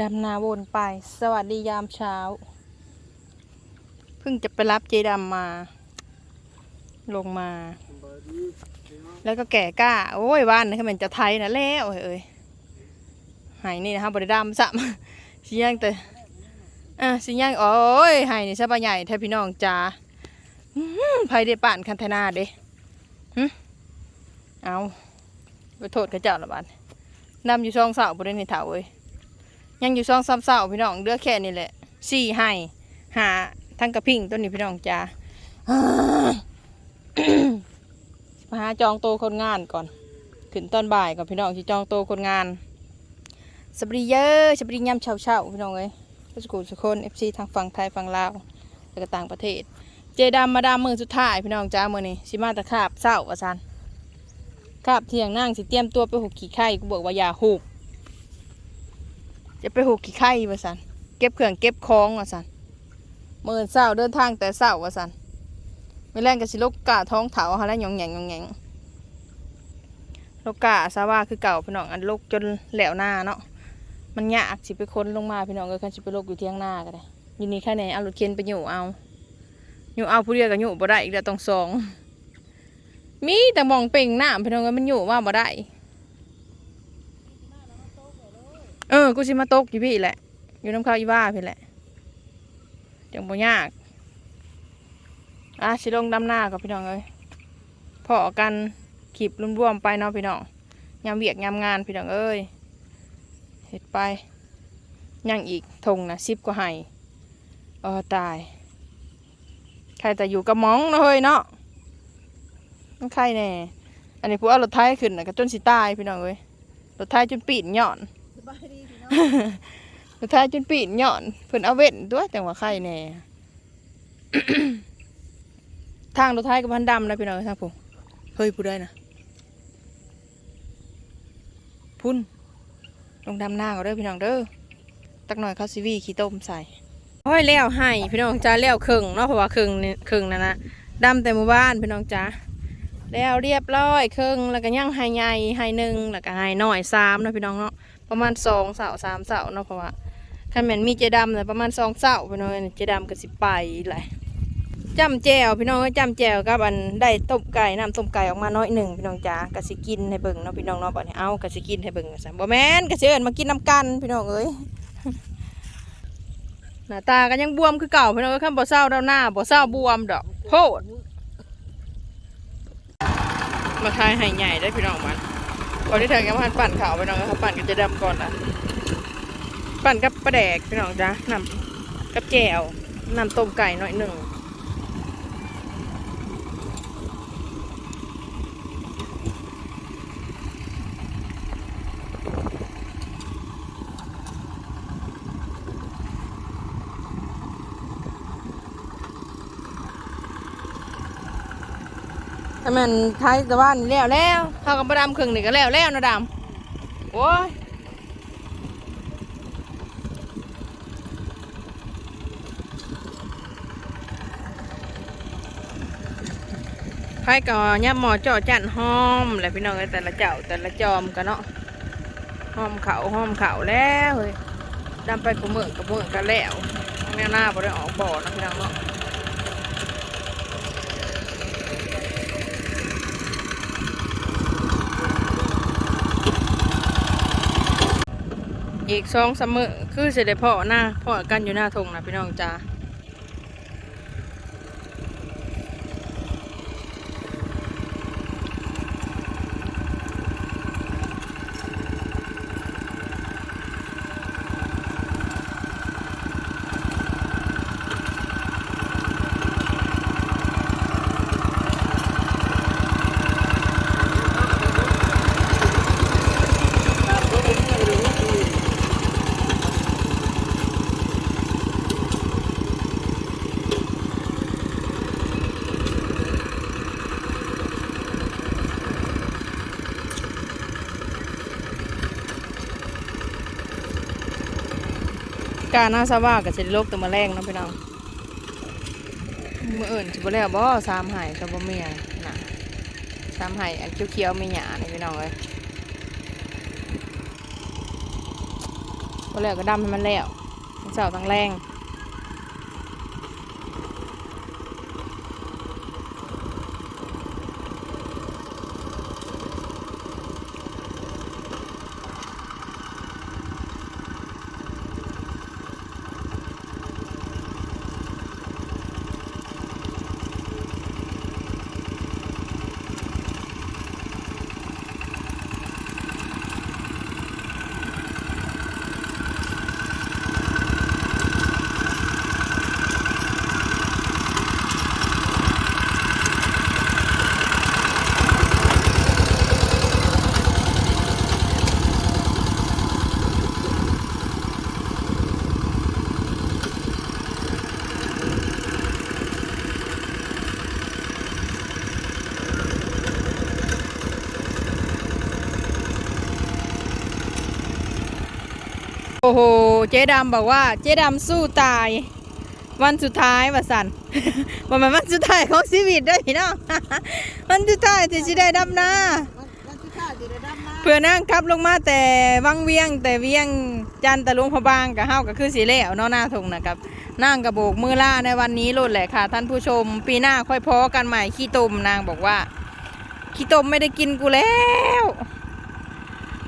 ดำนาวนไป สวัสดียามเช้า เพิ่งจะไปรับเจดำมา ลงมา แล้วก็แก่กล้า โอ้ยว่านนี่คือมันจะไทยนะแล้วเอ้ยหายนี่นะครับบริดำซ้ำสิย่างแต่อะสิย่างโอ้ยหายนี่ซะปะใหญ่แทพี่น้องจ้าอื้อหือได้ป่านคันธนาเด้เอาไปโทษเขาเจ้าละบาดนำอยู่ช่องเสาบ่ได้ในเถาเอ้ย ยังอยู่ซองซ้ำเศร้าพี่น้องเดือแค่นี้แหละสี่ให้หาทั้งกระพิงต้นนี้พี่น้องจ้ามาหาจองโตคนงานก่อน ขึ้นตอนบ่ายก่อนพี่น้องที่จองโตคนงานสบรีเยอะสบรีย่ำเช้าเช้าๆพี่น้องเอ้ยทุกคนทุกคนเอฟซีทางฝั่งไทยฝั่งลาวแล้วก็ต่างประเทศ เจดามมาดามมือสุดท้ายพี่น้องจ้ามือนี้สิมาตะขาบเศร้าอาจารย์คาบเที่ยงนั่งสิเตรียมตัวไปหุกขี่ไข่กูบอกว่าอย่าหุก จะไปหูกี่ไข่มาสันเก็บเครื่องเก็บของมาสันเมื่อเช้าเดินทางแต่เช้าว่าสันไม่แรงกับสิลกกาท้องเถาเขาแล้วหยองแหงหยองแหงลกกาซาว่าคือเก่าพี่น้องอันลกจนแหลวหน้าเนาะมันยากสิไปค้นลงมาพี่น้องก็คันสิไปลกอยู่เที่ยงหน้าก็ได้ยินนี่แค่ไหนเอารถเข็นไปอยู่เอาอยู่เอาผู้เดียวกับอยู่บ่ได้อีกแล้วต้องสองมีแต่มองเป่งหน้าพี่น้องก็มันอยู่ว่าบ่ได้ เออ กูสิมาตกอยู่พี่แหละ อยู่น้ำข้าวอีบ้าพี่แหละจังบ่ยาก อะสิลงดำหน้ากับพี่น้องเอ้ยพอกันขีบรวมๆไปเนาะพี่น้องยามเวียกยามงานพี่น้องเอ้ยเห็ดไปยังอีกทงนะสิบกว่าไห้เออตาย ใครแต่อยู่กับหมองเนาะเฮ้ยเนาะมันใครแน่อันนี้พวกเอารถไทยขึ้นนะก็จนสิตายพี่น้องเอ้ยรถไทยจนปีนหย่อนสบายดี สุดท้ายจนปีนหย่อนเพิ่นเอาเว้นตัวแต่ว่าไข่แน่ทางรถท้ายกับพันดำนะพี่น้องทางผมเฮ้ยพูดได้นะพุ่นลงดำหน้าก็เด้อพี่น้องเด้อตักหน่อยเขาซีวีขี้ต้มใส่ห้อยแล้วให้พี่น้องจ้าแล้วครึ่งเนาะเพราะว่าครึ่งนี่ครึ่งนั่นนะดำแต่หมู่บ้านพี่น้องจ้าแล้วเรียบร้อยครึ่งแล้วก็ย่างไฮใหญ่ไฮหนึ่งแล้วก็ไฮน้อยสามนะพี่น้องเนาะ ประมาณสองเสาสามเสาเนาะเพราะว่าคันแม่นมีเจดำเนี่ยประมาณสองเสาพี่น้องเจดำก็สิไปหละจำแจวพี่น้องจำแจวกับอันได้ต้มไก่น้ำต้มไก่ออกมาน้อยหนึ่งพี่น้องจ๋ากะสิกินให้เบิ่งเนาะพี่น้องเนาะบัดนี้เอากะสิกินให้เบิ่งซะบ่แม่นกะสิเอิ้นมากินน้ำกันพี่น้องเอ้ยหน้าตาก็ยังบวมคือเก่าพี่น้องเอ้ยคันบ่เศร้าดาวหน้าบ่เศร้าบวมดอกโพดมาทายให้ใหญ่ได้พี่น้องมัน ก่อนที่เธอจะมาปั่นขาวไปน้องครับปั่นก็จะดำก่อนนะปั่นกับปลาแดกพี่น้องจ้ะนำกับแจวนำต้มไก่หน่อยหนึ่ง ถ้ามันท้ายตะวันแล้วแล้วเขากับปลาดำครึ่งนี่ก็แล้วแล้วนะดำโอ้ยไพ่ก็ยับหมอเจาะจันหอมแหละพี่น้องแต่ละเจ้าแต่ละจอมกันเนาะหอมเขาหอมเขาแล้วเฮ้ยดำไปขมือกับเมือกันแล้วแน่หน้าบ่ได้ออกบ่อนะพี่น้องเนาะ อีกสองสามมือคือเสได็จพ่อหน้าพ่อกันอยู่หน้าทงนะพี่น้องจ้า การน่าสว่ากับสิโลกตัวมาแรงนะพี่น้องมื่ออื่นสิบ่แล้วบ่สามไห้กับบ่เมียนะสามไห้อันเขียวๆมีหยานี่พี่น้องเลยก็แล้วก็ดำให้มันแล้วเสาตั้งแรง เจ๊ดำบอกว่าเจ๊ดำสู้ตาย วันสุดท้ายว่าสันวันมันวันสุดท้ายของชีวิตเด้วยพี่น้องวันสุดท้ายที่จะได้ดำนาวันที่ข้าจะได้ดำน้เพื่อนั่งขับลงมาแต่วังเวียงแต่เวียงจันทร์ตะลุงพะบางกับเฮาก็คือสีเหลวเนาะหน้าทงนะครับนั่งกระโบกมือล่าในวันนี้โลดแหละค่ะ ท่านผู้ชม ปีหน้าค่อยพอกันใหม่ขี้ตมนางบอกว่าขี้ตมไม่ได้กินกูแล้ว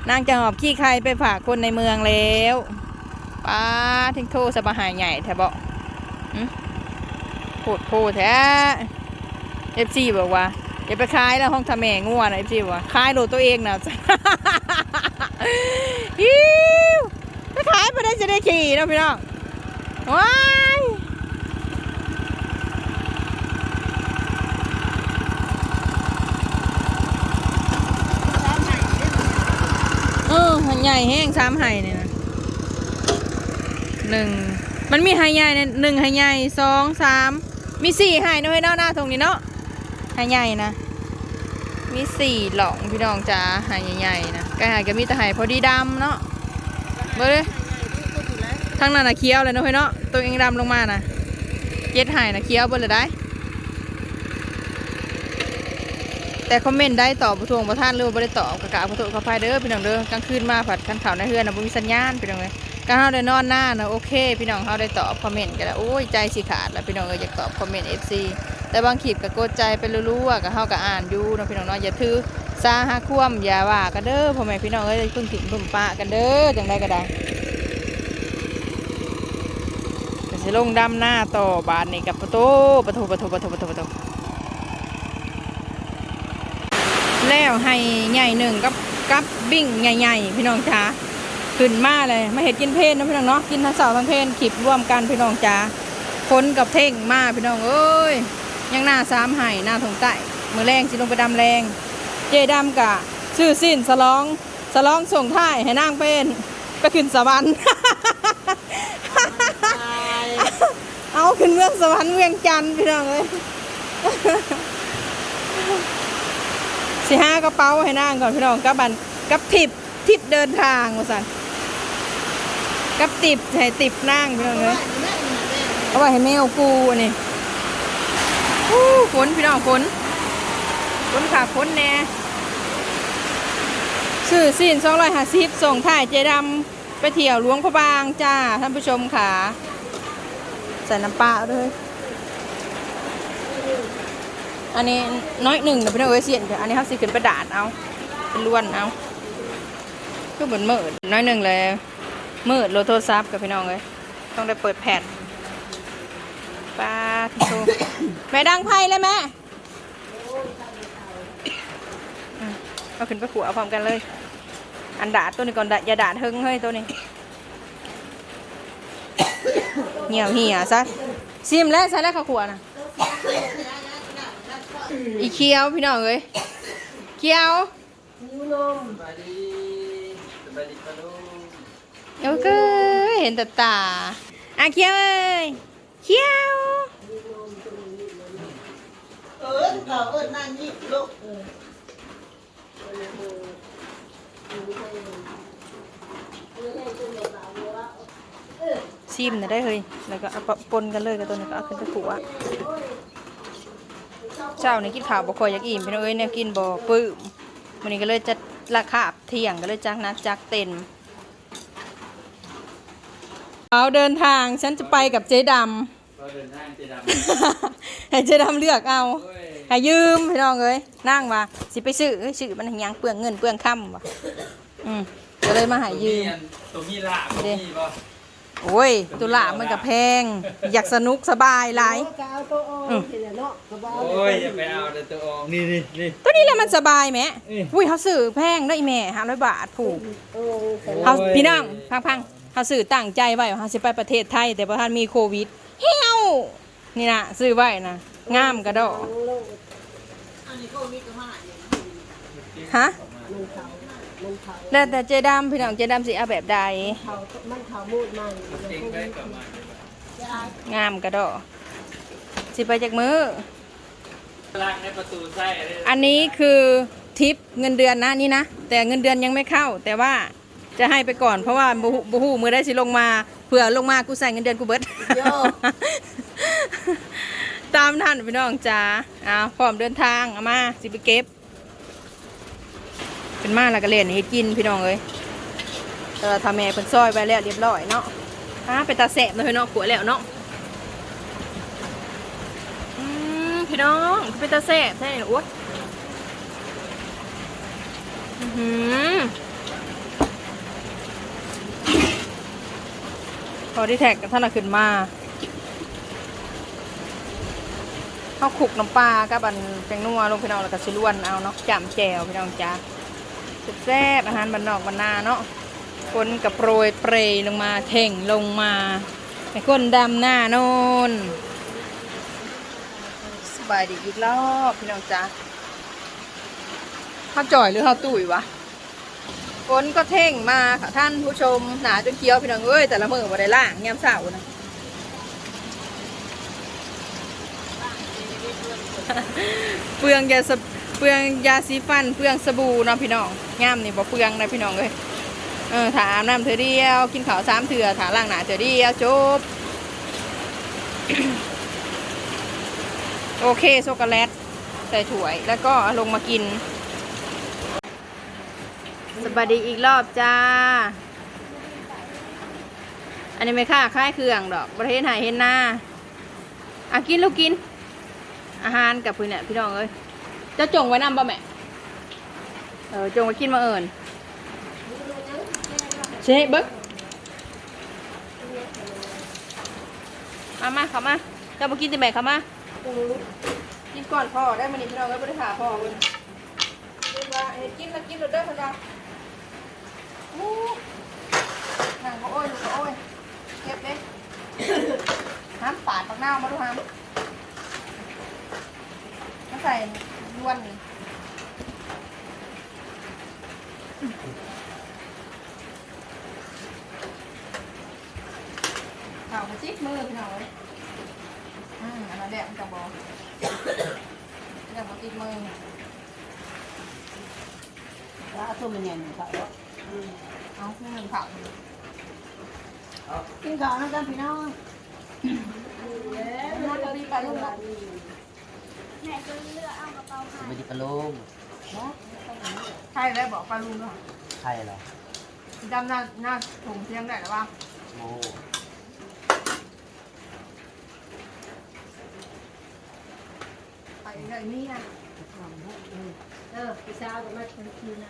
นางจะหอบขี้ใครไปฝากคนในเมืองแล้ว ป้าทิ้งโทษสบหายใหญ่แท้บอกโคตรโพแท้เอฟซีบอกว่าอย่าไปขายแล้วห้องทำแม่ง่วนเอฟซีบอกว่าขายโดตัวเองนะฮิวไปขายไปได้จะได้ขี่นะพี่น้องว้ายเออหันใหญ่แห้งสามไห่เนี่ยนะ หนึ่งมันมีไห่ใหญ่เนี่ยหนึ่งไห่ใหญ่สองสามมีสี่ไห่เนาะเฮ้ยเนาะหน้าตรงนี้เนาะไห่ใหญ่นะ มีสี่หลองพี่น้องจ้าไห่ใหญ่ๆนะไก่หายก็มีแต่ไห่พอดีดำเนาะเบิ่งเลยทั้งนั้นนะเคี้ยวเลยเนาะเฮ้ยเนาะตัวเองดำลงมานะเจ็ดหายนะเคี้ยวเบนเลยได้ แต่คอมเมนต์ได้ตอบประทวงประท่านหรือว่าบ่ได้ตอบกะกะประทวงขอพายเด้อพี่น้องเด้อกลางคืนมาผัดขันข่าวในเฮือนนะบ่มีสัญญาณพี่น้องเลย ก็เฮาได้นอนหน้านะโอเค พี่น้องเฮาได้ตอบคอมเมนต์กันแล้วโอ้ยใจสิขาดแล้วพี่น้องเอ้ยอยากตอบคอมเมนต์ FC แต่บางคลิปก็กดใจไปรู้ๆว่าก็เฮาก็อ่านอยู่นะพี่น้องเนาะอย่าถือซาหาความอย่าว่ากันเด้อพ่อแม่พี่น้องเอ้ยเพิ่งถิ่มเพิ่งปะกันเด้อจังไดก็ได้ก็สิลงดำหน้าต่อบานนี่กับประตูประตูประตูประตูประตูประตูแล้วให้ใหญ่หนึ่งกับกับบิ่งใหญ่ๆพี่น้องจ๋า ขึ้นมาเลยมาเห็ดกินเพนนะพี่น้องเนาะกินทั้งเสาทั้งเพนขีบร่วมกันพี่น้องจ๋าคนกับเท่งมาพี่น้องเอ้ยยังหน้าสามไห่หน้าถงใต้มือแรงสิลงไปดำแรง เจดำกะชื่อสิ้นสลองสลองส่งท้ายให้นางเป็นไปขึ้นสวรรค์เอาขึ้นเมืองสวรรค์เวียงจันทร์พี่น้องเลยสิห้ากระเป๋าให้นางก่อนพี่น้องกับบันกับทิปทิปเดินทางว่าสัน กับติบให้ติบนั่งพี่น้องเลยเอาไว้ให้แมวกูอันนี่อู้ฝนพี่น้องฝนฝนขาฝนแน่ซื้อสินสองร้อยห้าสิบส่งถ่ายเจดำไปเที่ยวหลวงพระบางจ้าท่านผู้ชมค่ะใส่น้ำปลาด้วยอันนี้น้อยหนึ่งเดี๋ยวไปเอาไว้เสียนเดี๋ยวอันนี้เขาสิขึ้นประดาดเอาเป็นล้วนเอาก็เหมือนเมืดน้อยหนึ่งเลย มืดโลโทรศัพท์กับพี่น้องเลยต้องได้เปิดแผ่นปลาทิโซแม่ดังไพ่เลยแม่มเอาขึ้นไปขัวเอาพร้อมกันเลย อันดาตัวนี้ก่อนดาอย่าดาดเฮงเฮ้ยตัวนี้เหี่ยวเหี่ยซะซิมแล้วใส่แล้วข้าวขัวนะอีเคียวพี่น้องเอ้ยเคียว สบายดีสบายดีปะลูก เอ้ก็ เห็นแต่ตาอะเคียวเอ้ยเคียวเอิญเขาเอิญนั่งนี่ลูกซิมนะได้เฮ้ย แล้วก็เอาปนกันเลยกับตัวนี้ก็เอาขึ้นไปขัวเช้านี้กินข้าวบ่คอยอยากอิ่มพี่น้องเอ้ยเนี่ยกินบ่ปื้มวันนี้ก็เลยจะราคาเที่ยงก็เลยจักนักจักเต็น เอาเดินทางฉันจะไปกับเจ๊ดเราเดินทางเจดำำ ให้เจ๊ดำเลือกเอา เฮ้ยให้ยืมพี่น้องเอ้ยนั่งมาสิไปซื้อเอ้ยซื้อมันยังเปลืองเงินเปลืองค่ำว่ะอืมก็เลยมาใหายืม ตัวมีละตัวมีบ่โอ้ย ตุลามันกับแพง อยากสนุกสบายหลายโอ้กเอาตัวโอ้เห็นเนาะสบายโอ้ยอย่าไปเอาเดี๋ยวตัวออกนี่นี่นี่ ตัวนี้แหละมันสบายแหมเอ้ย อุ้ยเขาซื้อแพงได้แม่ห้าร้อยบาทผูก โอ้แต่เขาพี่น้องพังพังๆ เขาซื้อตั้งใจไว้ว่าเขาสิไปประเทศไทย แต่ประทานมีโควิดเฮ้วนี่นะซื้อไว้นะงามกระดอกฮะแล้วแต่เจดำพี่น้องเจดำสิเอาแบบใดเขามันเขามูดมันเก่งได้กลับมางามกระดอกสิไปจากมืออันนี้คือทิปเงินเดือนนะนี่นะแต่เงินเดือนยังไม่เข้า แต่ว่า จะให้ไปก่อนเพราะว่าบูฮูบูฮูมือได้สิลงมาเผื่อลงมากูใส่เงินเดือนกูเบิดตามท่านพี่น้องจ้าเอาพร้อมเดินทางเอามาสิไปเก็บเป็นมาแล้วก็เล่นให้กินพี่น้องเอ้ยแต่ว่าทำแม่เพิ่นซอยไปแล้วเรียบร้อยเนาะอ่าเป็นตาแสบเลยเนาะขัวแล้วเนาะพี่น้องเป็นตาแสบใช่ไหมโอ๊ยอือหือ พอที่แท็กท่านน่ะขึ้นมาข้าวขุกน้ำปลากับอันแตงนัวลงพี่น้องแล้วก็สิล้วนเอาเนาะจำแจวพี่น้องจ้าแซ่บอาหารบ้านนอกบ้านนาเนาะคนกับโปรยเปรยลงมาเท่งลงมาไอ้คนดำหน้าโนนสบายดีอีกรอบพี่น้องจ้าข้าจ่อยหรือข้าตุ๋ยวะ คนก็เท่งมาค่ะท่านผู้ชมหนาจนเคี้ยวพี่น้องเอ้ยแต่ละมือบ่ได้ล่างยามเสาร์นะเปลืองยาสเปลืองยาสีฟันเปลืองสบู่เนาะพี่น้องย่ามนี่บ่เปลืองนะพี่น้องเลยเออถาอาบน้ำเธอเดียวกินข้าวสามเถื่อถาล่างหนาเธอเดียวจบโอเคช็อกโกแลตใส่ถ้วยแล้วก็ลงมากิน สวัสดีอีกรอบจ้า อันนี้ไม่ค่าค่ายเครื่องดอกประเทศไหนเห็นหน้าอะกินลูกกิน อาหารกับพี่เนี่ยพี่น้องเอ้ยจะจงไว้นำป่ะแม่เออจงไว้กินมาเอิญเช่เบิ้กมามาเข้ามาจะมากินติแม่เข้ามากินก่อนพ่อได้มานี่พี่น้องเอ้ยบริหาพ่อเพิ่นเพิ่นว่าเฮ็ดกินแล้วกินแล้วเด้อเพิ่นว่า อู้นั่งก็โอ้ยลูกก็โอ้ยเก็บเด้ห้ามปาดปักหน้ามาดูห้ามก็ใส่ล้วนนี่เข่ามาจิกมือพี่น้องเลยอืมอันนั้นแหละมันจะบอกจะบอกติดมือว่าตัวมันใหญ่ เขาเอาขึ้นหนึ่งเข่ากินข้าวนะกันพี่น้องมันจะมีไปลูกละไม่ได้ปลาโลมใช่แล้วบอกปลาลุงด้วยใช่เหรอดำหน้าหน้าถุงเทียงได้หรือเปล่าโมไปเลยนี่นะเออพี่สาวก็มาทำทีนะ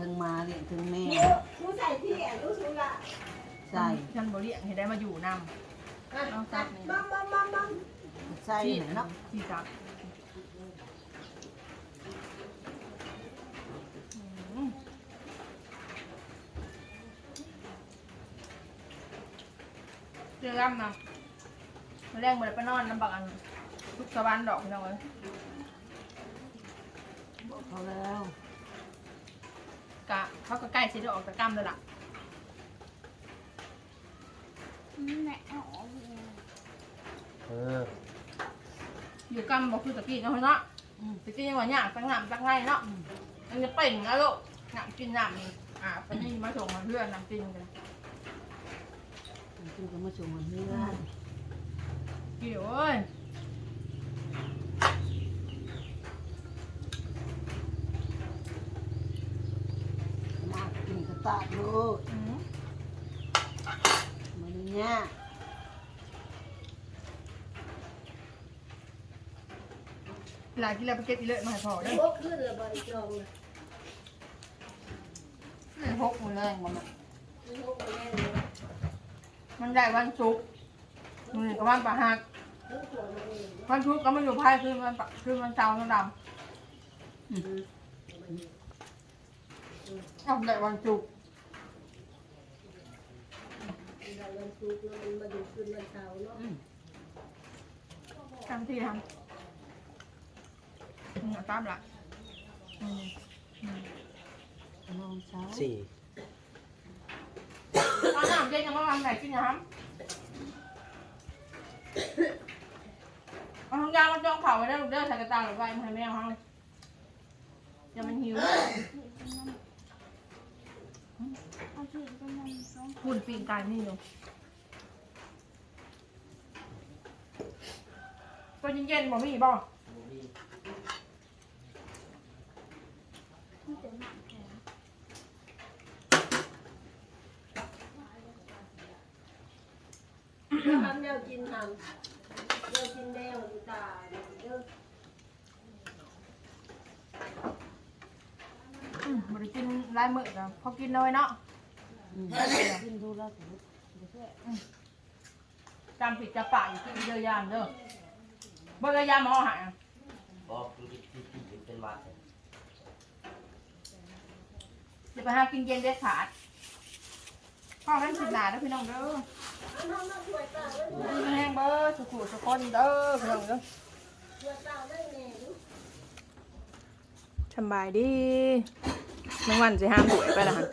ถึงมาเลี้ยงถึงแม่เยอะรู้ใส่ที่อะรู้สุละใส่ฉันบ่เลี้ยงให้ได้มาอยู่นำาบนี่บัมบัมบัมบัมใส่หนเนาะที่ซับเจอกันนะมาแรงมาเลไปนอนน้ำบักอันทุกสะบานดอกพี่น้องเลยบอกเขาแล้ว เขาก็ใกล้สิจะออกจากกรรมแล้วล่ะเอออยู่กรรมบอกคือตะกี้เนาะเนาะตะกี้ยังว่าหยาตั้งหนามตั้งไงเนาะมันจะเป่งแล้วลูกหนามกินหนามนี่อ่าเป็นนี่มาส่งมาเพื่อนหนามกินกันคือก็มาส่งมันเพื่อน เกี่ยวเอ้ย มา กินกระตากดูอืมมันเนี่ยหลายที่เราไปเก็บอีเลือดมาให้พอได้พกขึ้นระบายจอง เลยพกมือแรงมันอะพกมาแน่เลยมันได้วันศุกร์มือกับวันประหักทั้งตัวมันเองวันศุกร์ก็มาอยู่ภายคืนวันปะคืนวันเสาร์นั่นดำเอาได้วันศุกร์เราเริ่มซุกแล้วมันมาดูขึ้นมันเตาเนาะทำที่ทำอืมเอาตามละอืมอืมนอนเช้าสี่ตอนน้ำเย็นยังไม่วางไหนกินนะครับเอาทางยางมาจ้องเข่าไว้ได้ลูกเด้อใส่กระตาหรือไว้มาให้แม่เขาจะมันหิว หุ่นปีนกายนี่อยู่ตัวเย็นๆบ่มีบ่ทำแนวกินทำแนวกินแนวอยู่ตาเด้ออื บ่ได้กินหลายมื้อแล้วพอกินน้อยเนาะกินดูแล้วสิจำผิดจะปะอยู่กินเยอะยามเด้อเบอร์ยามหมอหายอะบอกคือที่ที่ที่เป็นวัดเนี่ยจะไปหากินเย็นเด็ดขาดพ่อแม่สิบหนาเด้อพี่น้องเด้อน้องน้องช่วยตาไว้ดีแห้งเบอร์สุขุสุขคนเด้อพี่น้องเด้อช่วยตาได้แน่ลูกสบายดี แมงวันสิห้ามหวยไปละหัน